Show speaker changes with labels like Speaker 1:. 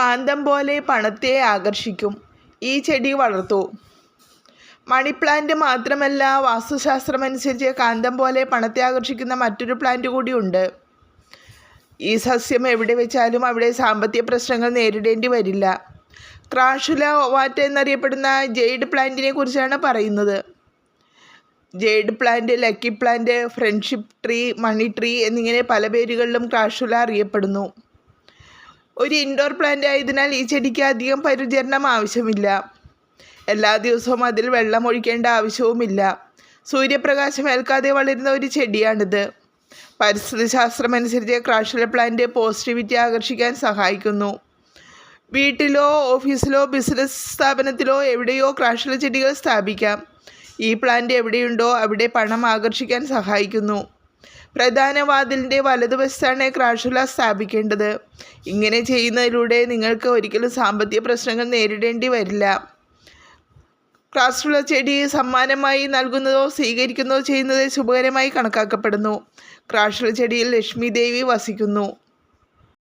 Speaker 1: കാന്തം പോലെ പണത്തെ ആകർഷിക്കും. ഈ ചെടി വളർത്തൂ. മണി പ്ലാന്റ് മാത്രമല്ല വാസ്തുശാസ്ത്രമനുസരിച്ച് കാന്തം പോലെ പണത്തെ ആകർഷിക്കുന്ന മറ്റൊരു പ്ലാന്റ് കൂടിയുണ്ട് ഈ സസ്യം എവിടെ വെച്ചാലും അവിടെ സാമ്പത്തിക പ്രശ്നങ്ങൾ നേരിടേണ്ടി വരില്ല. ക്രാഷുല ഒവാറ്റ എന്നറിയപ്പെടുന്ന ജെയ്ഡ് പ്ലാന്റിനെ കുറിച്ചാണ് പറയുന്നത്. Jade plant lucky plant friendship tree money tree എന്നിങ്ങനെ പല പേരുകളിലും ക്രാഷുല അറിയപ്പെടുന്നു. ഒരു ഇൻഡോർ പ്ലാന്റ് ആയതിനാൽ ഈ ചെടിക്ക് അധികം പരിചരണം ആവശ്യമില്ല. എല്ലാ ദിവസവും അതിൽ വെള്ളം ഒഴിക്കേണ്ട ആവശ്യവുമില്ല. സൂര്യപ്രകാശം ഏൽക്കാതെ വളരുന്ന ഒരു ചെടിയാണിത്. പരിസ്ഥിതി ശാസ്ത്രമനുസരിച്ച് ക്രാഷുല പ്ലാന്റ് പോസിറ്റിവിറ്റി ആകർഷിക്കാൻ സഹായിക്കുന്നു. വീട്ടിലോ ഓഫീസിലോ ബിസിനസ് സ്ഥാപനത്തിലോ എവിടെയോ ക്രാഷുല ചെടികൾ സ്ഥാപിക്കാം. ഈ പ്ലാന്റ് എവിടെയുണ്ടോ അവിടെ പണം ആകർഷിക്കാൻ സഹായിക്കുന്നു. പ്രധാന വാതിലിന്റെ വലതുവശത്താണ് ക്രാഷുല സ്ഥാപിക്കേണ്ടത്. ഇങ്ങനെ ചെയ്യുന്നതിലൂടെ നിങ്ങൾക്ക് ഒരിക്കലും സാമ്പത്തിക പ്രശ്നങ്ങൾ നേരിടേണ്ടി വരില്ല. ക്രാസുള്ള ചെടി സമ്മാനമായി നൽകുന്നതോ സ്വീകരിക്കുന്നതോ ചെയ്യുന്നത് ശുഭകരമായി കണക്കാക്കപ്പെടുന്നു. ക്രാഷുള്ള ചെടിയിൽ ലക്ഷ്മി ദേവി വസിക്കുന്നു.